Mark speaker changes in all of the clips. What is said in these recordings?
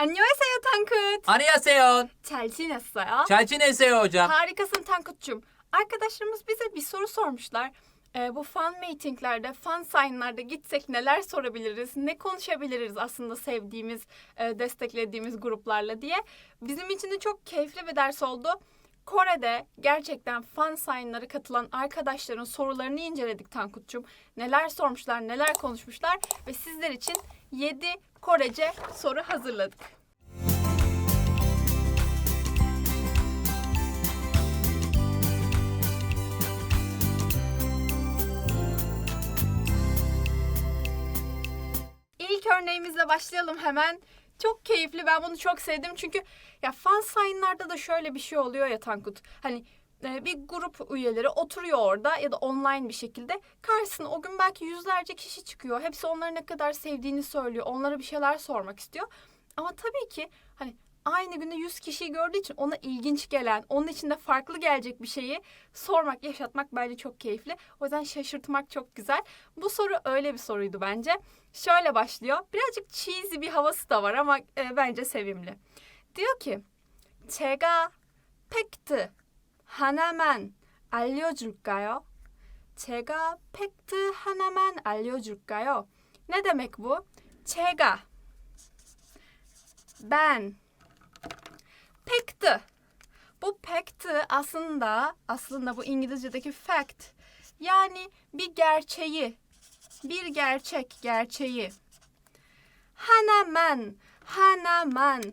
Speaker 1: 안녕하세요 Tankut.
Speaker 2: 안녕하세요.
Speaker 1: 잘 지냈어요?
Speaker 2: 잘 지내세요 hocam.
Speaker 1: Harikasın Tankut'cum. Arkadaşlarımız bize bir soru sormuşlar. Ee, bu fan meetinglerde, fan sign'larda gitsek neler sorabiliriz, ne konuşabiliriz aslında sevdiğimiz, e, desteklediğimiz gruplarla diye. Bizim için de çok keyifli bir ders oldu. Kore'de gerçekten fan sign'lara katılan arkadaşların sorularını inceledik Tankut'cum. Neler sormuşlar, neler konuşmuşlar ve sizler için 7 Korece soru hazırladık. İlk örneğimizle başlayalım hemen. Çok keyifli. Ben bunu çok sevdim. Çünkü ya fan sign'larda da şöyle bir şey oluyor ya Tankut. Hani e, bir grup üyeleri oturuyor orada ya da online bir şekilde. Karşısına o gün belki yüzlerce kişi çıkıyor. Hepsi onları ne kadar sevdiğini söylüyor. Onlara bir şeyler sormak istiyor. Ama tabii ki hani aynı günde 100 kişiyi gördüğü için ona ilginç gelen, onun içinde farklı gelecek bir şeyi sormak, yaşatmak bence çok keyifli. O yüzden şaşırtmak çok güzel. Bu soru öyle bir soruydu bence. Şöyle başlıyor. Birazcık cheesy bir havası da var ama e, bence sevimli. Diyor ki, 제가 팩트 하나만 알려줄까요? 제가 팩트 하나만 알려줄까요? Ne demek bu? 제가 ben Pekti. Bu pekti aslında aslında bu İngilizce'deki fact. Yani bir gerçeği, bir gerçek gerçeği. Hanaman, hanaman,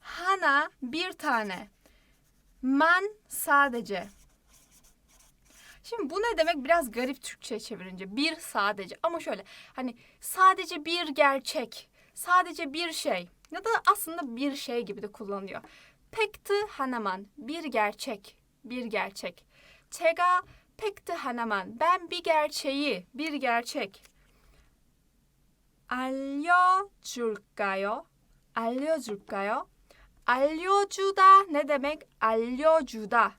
Speaker 1: hana bir tane. Man sadece. Şimdi bu ne demek? Biraz garip Türkçe çevirince. Bir sadece. Ama şöyle hani sadece bir gerçek, sadece bir şey ya da aslında bir şey gibi de kullanıyor. 팩트 하나만 bir gerçek, bir gerçek. 제가 팩트 하나만 ben bir gerçeği, bir gerçek. 알려줄까요? 알려줄까요? 알려주다 ne demek? 알려주다.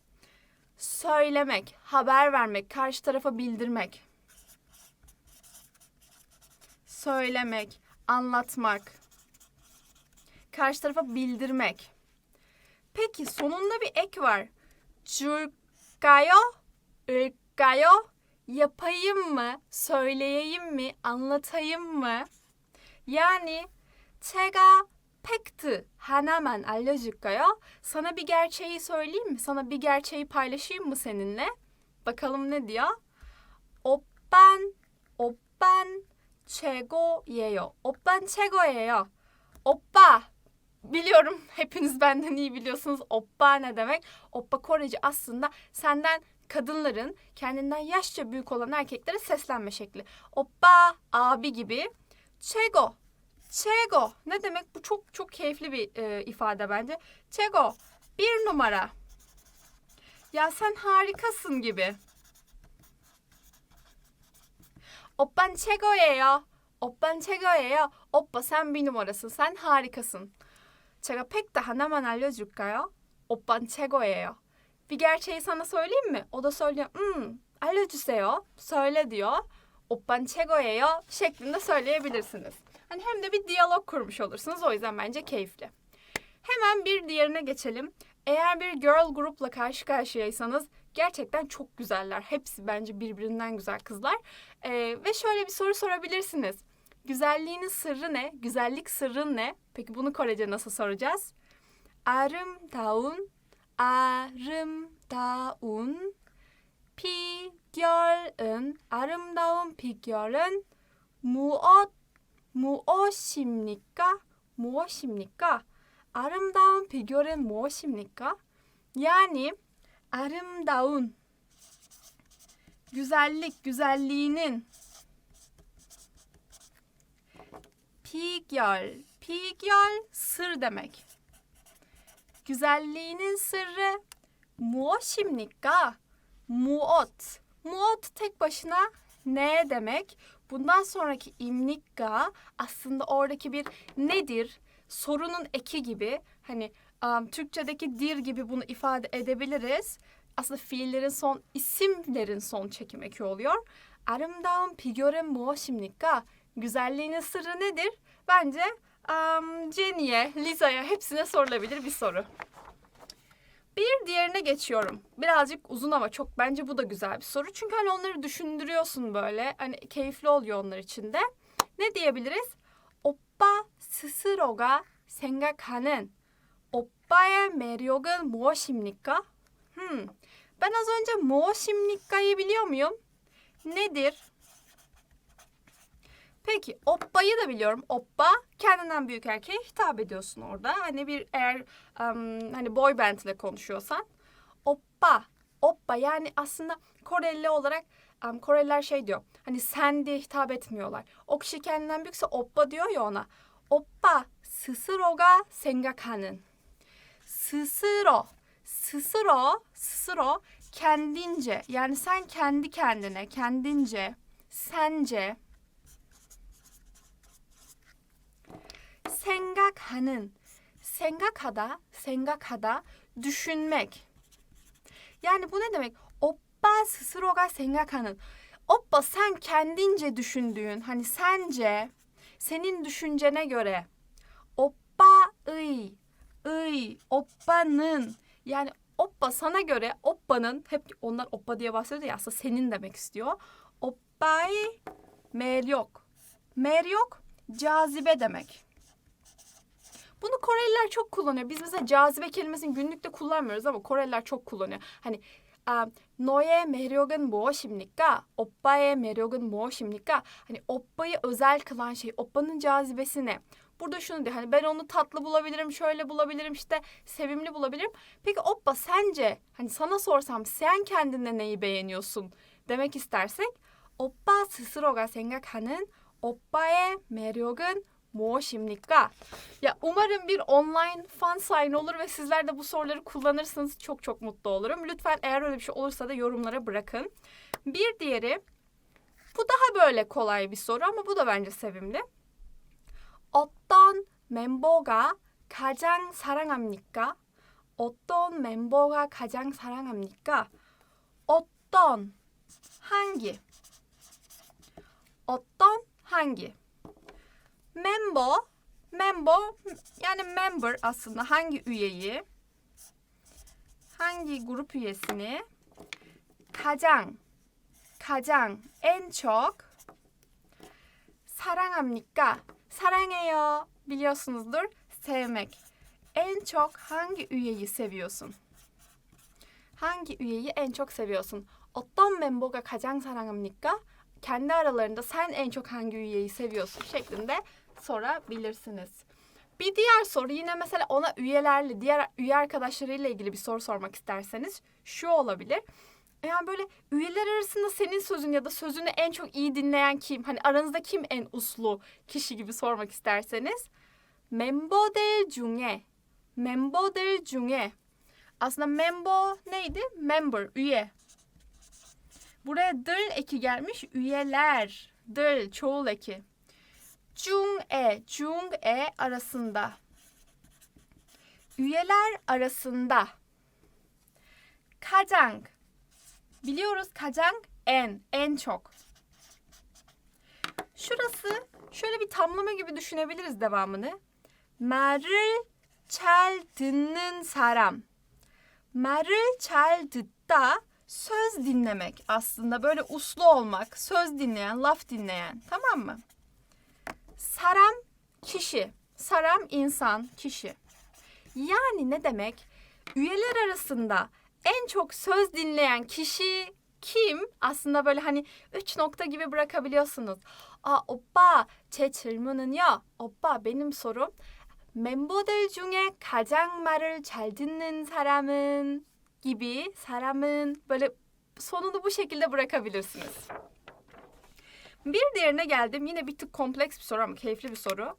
Speaker 1: Söylemek, haber vermek, karşı tarafa bildirmek. Söylemek, anlatmak. Karşı tarafa bildirmek. Peki sonunda bir ek var. 줄까요? 을까요? Yapayım mı? Söyleyeyim mi? Anlatayım mı? Yani 제가 팩트 하나만 알려줄까요? Sana bir gerçeği söyleyeyim mi? Sana bir gerçeği paylaşayım mı seninle? Bakalım ne diyor? 오빤 오빤 최고예요. 오빤 최고예요. Oppa biliyorum hepiniz benden iyi biliyorsunuz oppa ne demek. Oppa Koreci aslında senden kadınların kendinden yaşça büyük olan erkeklere seslenme şekli. Oppa abi gibi. Çego. Çego ne demek? Bu çok çok keyifli bir e, ifade bence. Çego bir numara. Ya sen harikasın gibi. Oppan Çego'ya ya. Oppan Çego'ya ya. Oppa sen bir numarasın. Sen harikasın. 제가 팩트 하나만 알려줄까요? 오빤 최고예요. Bir gerçeği sana söyleyeyim mi? O da söylüyor. Hmm, 알려주세요. Söyle diyor. 오빤 최고예요 şeklinde söyleyebilirsiniz. Hani hem de bir diyalog kurmuş olursunuz. O yüzden bence keyifli. Hemen bir diğerine geçelim. Eğer bir girl grupla karşı karşıyaysanız gerçekten çok güzeller. Hepsi bence birbirinden güzel kızlar. Ee, ve şöyle bir soru sorabilirsiniz. Güzelliğinin sırrı ne? Güzellik sırrın ne? Peki bunu Korece nasıl soracağız? 아름다운, 아름다운 비결은 아름다운 비결은 무엇 무엇입니까? 무엇입니까? 아름다운 비결은 무엇입니까? Yani a름다운 güzellik, güzelliğinin Pigyal. Pigyal sır demek. Güzelliğinin sırrı muoşimnika. Muot. Muot tek başına ne demek? Bundan sonraki imnikka aslında oradaki bir nedir? Sorunun eki gibi. Hani um, Türkçedeki dir gibi bunu ifade edebiliriz. Aslında fiillerin son, isimlerin son çekim eki oluyor. 아름다운 비결은 무엇입니까? Güzelliğinin sırrı nedir? Bence um, Jenny'e, Lisa'ya hepsine sorulabilir bir soru. Bir diğerine geçiyorum. Birazcık uzun ama çok bence bu da güzel bir soru. Çünkü hani onları düşündürüyorsun böyle. Hani keyifli oluyor onlar için de. Ne diyebiliriz? 오빠 스스로가 생각하는 오빠의 매력은 무엇입니까? Hmm. Ben az önce 무엇입니까'yı biliyor muyum? Nedir? Peki oppa'yı da biliyorum. Oppa kendinden büyük erkeğe hitap ediyorsun orada. Hani bir eğer em, hani boy band ile konuşuyorsan oppa, oppa yani aslında Koreli olarak em, Koreliler şey diyor. Hani sen diye hitap etmiyorlar. O kişi kendinden büyükse oppa diyor ya ona. Oppa 스스로가 생각하는 스스로 스스로 스스로 kendince yani sen kendi kendine kendince sence 생각하는 생각하다 생각하다 düşünmek yani bu ne demek oppa 스스로가 생각하는 oppa sen kendince düşündüğün hani sence senin düşüncene göre oppa의 의 oppanın yani oppa sana göre oppanın hep onlar oppa diye bahsediyor ya aslında senin demek istiyor. Oppa의 매력 매력 cazibe demek. Bunu Koreliler çok kullanıyor. Biz mesela cazibe kelimesini günlükte kullanmıyoruz ama Koreliler çok kullanıyor. Hani 아, 너의 매력은 무엇입니까? 오빠의 매력은 무엇입니까? Hani oppayı özel kılan şey, oppanın cazibesi ne? Burada şunu diyor hani ben onu tatlı bulabilirim, şöyle bulabilirim, işte sevimli bulabilirim. Peki oppa sence hani sana sorsam sen kendinde neyi beğeniyorsun demek istersek 오빠 스스로가 생각하는 오빠의 매력은 무엇입니까? Ya umarım bir online fan sign olur ve sizler de bu soruları kullanırsınız. Çok çok mutlu olurum. Lütfen eğer öyle bir şey olursa da yorumlara bırakın. Bir diğeri bu daha böyle kolay bir soru ama bu da bence sevimli. 어떤 멤버가 가장 사랑합니까? 어떤 멤버가 가장 사랑합니까? 어떤 hangi? 어떤 hangi? Member, member yani member aslında hangi üyeyi, hangi grup üyesini 가장, 가장 en çok 사랑합니까? 사랑해요 biliyorsunuzdur sevmek. En çok hangi üyeyi seviyorsun? Hangi üyeyi en çok seviyorsun? 어떤 멤버가 가장 사랑합니까? Kendi aralarında sen en çok hangi üyeyi seviyorsun şeklinde sorabilirsiniz. Bir diğer soru yine mesela ona üyelerle, diğer üye arkadaşlarıyla ilgili bir soru sormak isterseniz şu olabilir. Yani böyle üyeler arasında senin sözün ya da sözünü en çok iyi dinleyen kim? Hani aranızda kim en uslu kişi gibi sormak isterseniz. Memboder junge. Memboder junge. Aslında membo neydi? Member, üye. Buraya dıl eki gelmiş. Üyeler. Dıl, çoğul eki. 중에, 중에 arasında. Üyeler arasında. 가장. Biliyoruz 가장 en, en çok. Şurası şöyle bir tamlama gibi düşünebiliriz devamını. 말을 잘 듣는 사람. 말을 잘 듣다 söz dinlemek aslında böyle uslu olmak, söz dinleyen, laf dinleyen. Tamam mı? Saram kişi. Saram insan, kişi. Yani ne demek? Üyeler arasında en çok söz dinleyen kişi kim? Aslında böyle hani üç nokta gibi bırakabiliyorsunuz. Aa, 오빠, 제 질문은요. 오빠, benim sorum. 멤버들 중에 가장 말을 잘 듣는 사람은 gibi 사람은 böyle sonunu bu şekilde bırakabilirsiniz. Bir diğerine geldim. Yine bir tık kompleks bir soru ama keyifli bir soru.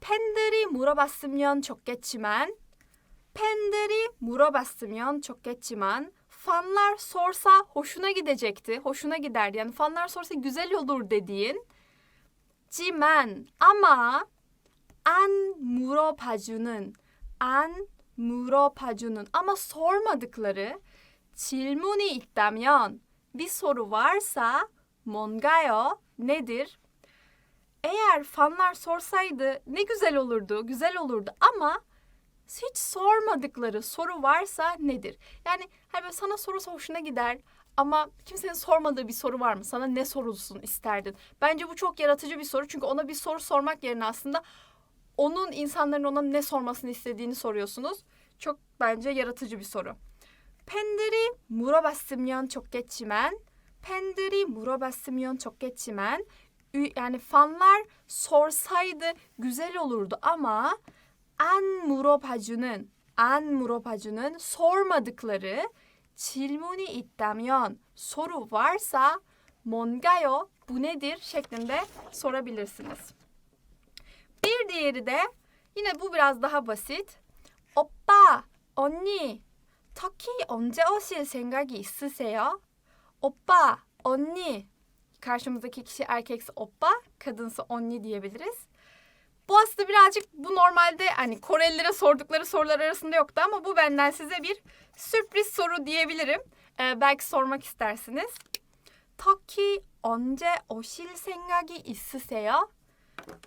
Speaker 1: 팬들이 물어봤으면 좋겠지만 팬들이 물어봤으면 좋겠지만 fanlar sorsa hoşuna gidecekti. Hoşuna giderdi. Yani fanlar sorsa güzel olur dediğin cimen ama an 물어봐주는 an 물어봐주는 ama sormadıkları 질문이 있다면 bir soru varsa 뭔가요? Nedir? eğer fanlar sorsaydı ne güzel olurdu, güzel olurdu ama hiç sormadıkları soru varsa nedir? Yani hani böyle sana soru hoşuna gider ama kimsenin sormadığı bir soru var mı? Sana ne sorulsun isterdin? Bence bu çok yaratıcı bir soru çünkü ona bir soru sormak yerine aslında onun insanların ona ne sormasını istediğini soruyorsunuz. Çok bence yaratıcı bir soru. 팬들이 물어봤으면 좋겠지만 팬들이 물어봤으면 좋겠지만 ü- yani fanlar sorsaydı güzel olurdu ama 안 물어봐주는 안 물어봐주는 sormadıkları 질문이 있다면 soru varsa 뭔가요? Bu nedir? şeklinde sorabilirsiniz. Bir diğeri de yine bu biraz daha basit. 오빠, 언니, 터키 언제 오실 생각이 있으세요? 오빠, 언니. Karşımızdaki kişi erkekse oppa, kadınsa onni diyebiliriz. Bu aslında birazcık bu normalde hani Korelilere sordukları sorular arasında yoktu ama bu benden size bir sürpriz soru diyebilirim. Ee, belki sormak istersiniz. 터키 언제 오실 생각이 있으세요?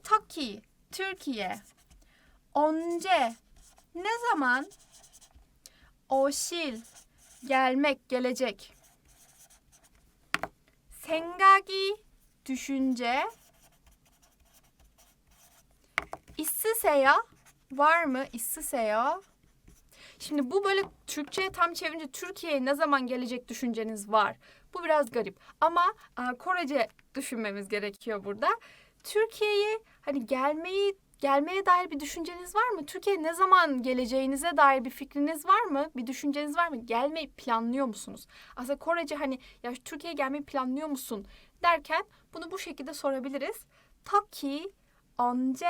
Speaker 1: 터키, Türkiye. 언제, ne zaman? 오실, gelmek, gelecek. 생각이, düşünce. 있으세요? Var mı? 있으세요? Şimdi bu böyle Türkçe'ye tam çevirince Türkiye'ye ne zaman gelecek düşünceniz var. Bu biraz garip ama e, Korece düşünmemiz gerekiyor burada. Türkiye'ye hani gelmeyi gelmeye dair bir düşünceniz var mı? Türkiye'ye ne zaman geleceğinize dair bir fikriniz var mı? Bir düşünceniz var mı? Gelmeyi planlıyor musunuz? Aslında Korece hani ya Türkiye'ye gelmeyi planlıyor musun derken bunu bu şekilde sorabiliriz. 터키 언제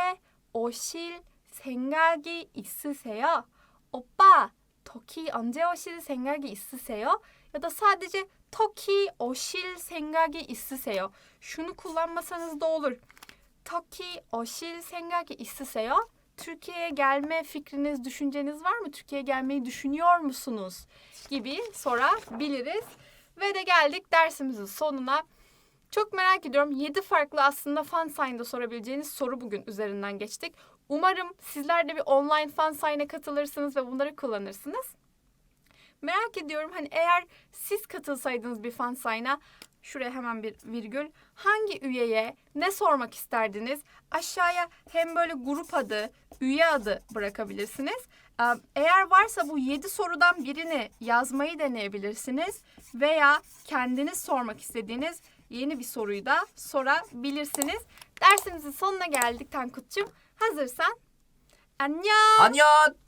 Speaker 1: 오실 생각이 있으세요? 오빠, 터키 언제 오실 생각이 있으세요? Ya da sadece 터키 오실 생각이 있으세요. Şunu kullanmasanız da olur. 터키 오실 생각이 있으세요? Türkiye'ye gelme fikriniz, düşünceniz var mı? Türkiye'ye gelmeyi düşünüyor musunuz? Gibi sorabiliriz. Ve de geldik dersimizin sonuna. Çok merak ediyorum. 7 farklı aslında fan sign'da sorabileceğiniz soru bugün üzerinden geçtik. Umarım sizler de bir online fan sign'e katılırsınız ve bunları kullanırsınız. Merak ediyorum hani eğer siz katılsaydınız bir fan sign'a şuraya hemen bir virgül hangi üyeye ne sormak isterdiniz? Aşağıya hem böyle grup adı, üye adı bırakabilirsiniz. Ee, Eğer varsa bu 7 sorudan birini yazmayı deneyebilirsiniz veya kendiniz sormak istediğiniz yeni bir soruyu da sorabilirsiniz. Dersimizin sonuna geldik Tankut'cum. Hazırsan. 안녕.
Speaker 2: 안녕.